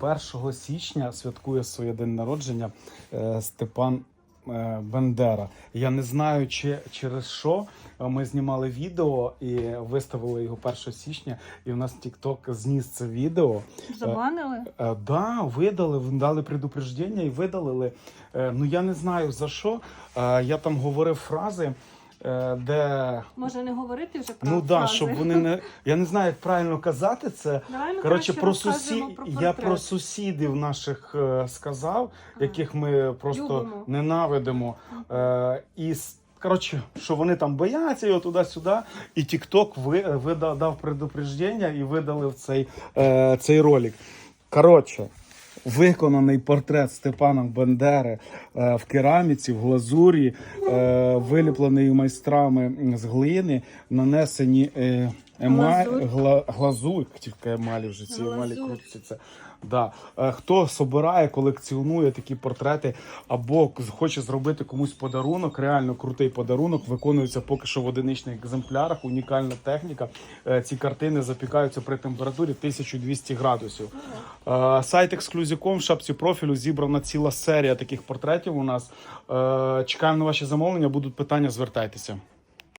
1 січня святкує своє день народження е, Степан е, Бендера. Я не знаю, чи через що е, ми знімали відео і виставили його 1 січня, і у нас TikTok зніс це відео. Забанили? Е, да, видали, дали предупреждення і видалили. Ну я не знаю за що. Я там говорив фрази, де. Може не говорити вже про Ну да, фрази? щоб вони не. Я не знаю, як правильно казати це. Давай ми Коротше, краще про розкажемо про я портрет. про сусідів наших е, сказав, яких ми просто Любимо. ненавидимо. Е, і с- коротше, що вони там бояться його туди-сюди. І TikTok ви, видав дав предупреждення і видалив цей, е, цей ролик. Коротше. Виконаний портрет Степана Бендери е, в кераміці, в глазурі, е, виліплений майстрами з глини, нанесені е, емаль, Глазурь. гла, глазурь, тільки емалі вже ці емалі Глазурь. крутяться. Да. Е, Хто собирає, колекціонує такі портрети або к- хоче зробити комусь подарунок, реально крутий подарунок, виконується поки що в одиничних екземплярах, унікальна техніка. Е, Ці картини запікаються при температурі 1200 градусів. Е, Сайт Exclusive.com, в шапці профілю зібрана ціла серія таких портретів у нас. Е, Чекаємо на ваші замовлення, будуть питання, звертайтеся.